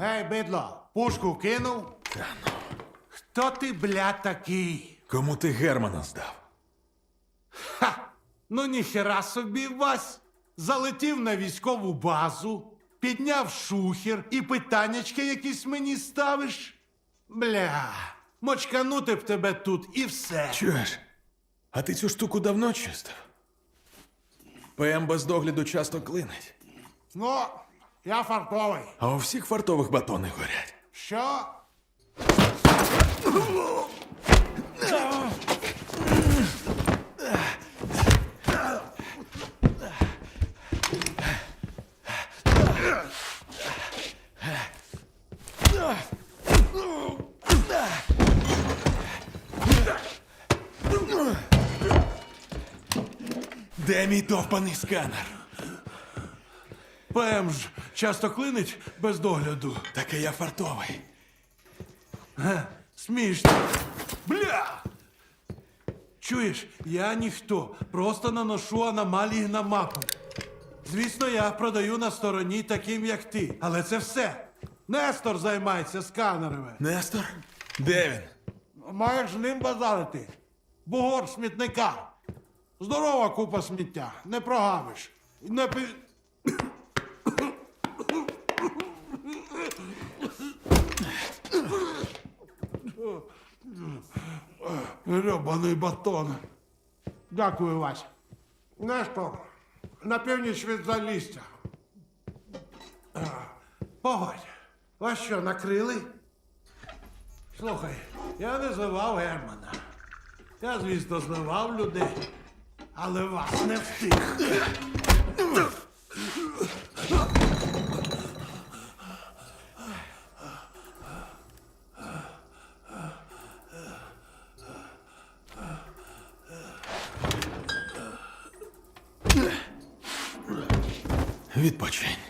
Ей, бидло, пушку кинув? Та ну. Хто ти, бля, такий? Кому ти Германа здав? Ха! Ну ніхера собі Вась. Залетів на військову базу, підняв шухер і питаннячки якісь мені ставиш. Бля, мочканути б тебе тут і все. Чуєш? А ти цю штуку давно чистив? ПМ без догляду часто клинить. Ну, я фартовий. А у всіх фартових батони горять. Що? Де мій довбаний сканер? ПМ ж часто клинить без догляду. Таке я фартовий. Смішно. Бля! Чуєш, я ніхто, просто наношу аномалії на мапу. Звісно, я продаю на стороні таким, як ти. Але це все. Нестор займається сканерами. Нестор? Де він? Маєш ним базарити. Бугор смітника. Здорова купа сміття. Не прогавиш. Не пи... Гребаний батон. Дякую, Вася. Нестор, на північ від залістя. Погодь, вас що, накрили? Слухай, я не зливав Германа. Я, звісно, зливав людей, але вас не встиг. Відпочинь.